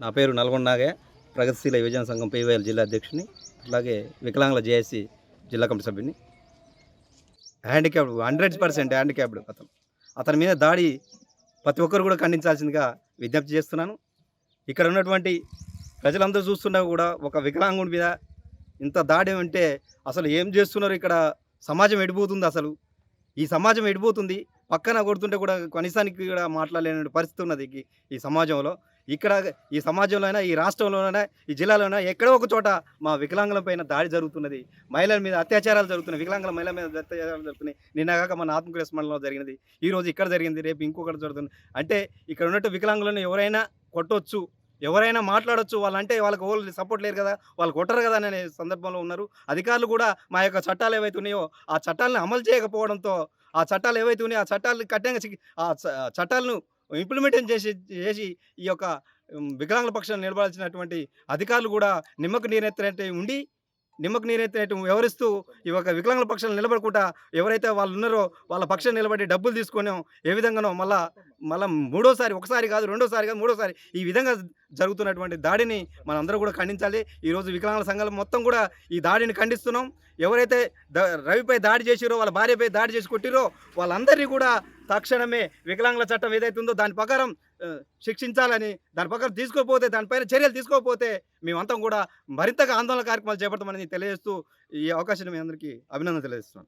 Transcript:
నా పేరు నల్గొండగే ప్రగతిశీల యువజన సంఘం పీవైఎల్ జిల్లా అధ్యక్షుని అలాగే వికలాంగుల జేఏసీ జిల్లా కమిటీ సభ్యుని. హ్యాండిక్యాప్డ్ హండ్రెడ్ పర్సెంట్ హ్యాండిక్యాప్డ్ అతను. అతని మీద దాడి ప్రతి ఒక్కరు కూడా ఖండించాల్సిందిగా విజ్ఞప్తి చేస్తున్నాను. ఇక్కడ ఉన్నటువంటి ప్రజలందరూ చూస్తున్నా కూడా ఒక వికలాంగుడి మీద ఇంత దాడి అంటే అసలు ఏం చేస్తున్నారు ఇక్కడ? సమాజం ఎడిపోతుంది అసలు. ఈ సమాజం ఎడిపోతుంది. పక్కన కొడుతుంటే కూడా కనీసానికి కూడా మాట్లాడలేని పరిస్థితి ఉన్నది ఈ సమాజంలో. ఇక్కడ ఈ సమాజంలోనైనా ఈ రాష్ట్రంలోనైనా ఈ జిల్లాలోనైనా ఎక్కడో ఒక చోట మా వికలాంగుల పైన దాడి జరుగుతున్నది. మహిళల మీద అత్యాచారాలు జరుగుతున్నాయి. వికలాంగుల మహిళల మీద అత్యాచారాలు జరుగుతున్నాయి. నిన్నగాక మన ఆత్మకృష్ మండలంలో జరిగినది. ఈరోజు ఇక్కడ జరిగింది రేపు ఇంకొకటి జరుగుతుంది. అంటే ఇక్కడ ఉన్నట్టు వికలాంగులను ఎవరైనా కొట్టొచ్చు ఎవరైనా మాట్లాడొచ్చు వాళ్ళంటే వాళ్ళకి ఓళ్ళు సపోర్ట్ లేరు కదా వాళ్ళు కొట్టరు కదా అనే సందర్భంలో ఉన్నారు. అధికారులు కూడా మా యొక్క చట్టాలు ఏవైతే ఉన్నాయో ఆ చట్టాలను అమలు చేయకపోవడంతో ఆ చట్టాలు ఏవైతే ఉన్నాయో ఆ చట్టాలు కఠినంగా ఆ చట్టాలను ఇంప్లిమెంటేషన్ చేసి చేసి ఈ యొక్క వికలాంగుల పక్షాన్ని నిలబడాల్సినటువంటి అధికారులు కూడా నిమ్మకు నీరెత్తినట్టు ఉండి నిమ్మకు నీరెత్తినట్టు వ్యవహరిస్తూ ఈ యొక్క వికలాంగుల పక్షాలు నిలబడకుండా ఎవరైతే వాళ్ళు ఉన్నారో వాళ్ళ పక్షం నిలబడి డబ్బులు తీసుకొని ఏ విధంగానో మళ్ళా మళ్ళీ మూడోసారి ఒకసారి కాదు రెండోసారి కాదు మూడోసారి ఈ విధంగా జరుగుతున్నటువంటి దాడిని మనందరూ కూడా ఖండించాలి. ఈరోజు వికలాంగుల సంఘాలు మొత్తం కూడా ఈ దాడిని ఖండిస్తున్నాం. ఎవరైతే ద రవిపై దాడి చేసిరో వాళ్ళ భార్యపై దాడి చేసి కొట్టిరో వాళ్ళందరినీ కూడా తక్షణమే వికలాంగుల చట్టం ఏదైతే ఉందో దాని ప్రకారం శిక్షించాలని దాని ప్రకారం తీసుకోకపోతే దానిపైన చర్యలు తీసుకోకపోతే మేమంతా కూడా మరింతగా ఆందోళన కార్యక్రమాలు చేపడతామని తెలియజేస్తూ ఈ అవకాశాన్ని మీ అందరికీ అభినందన తెలియజేస్తున్నాను.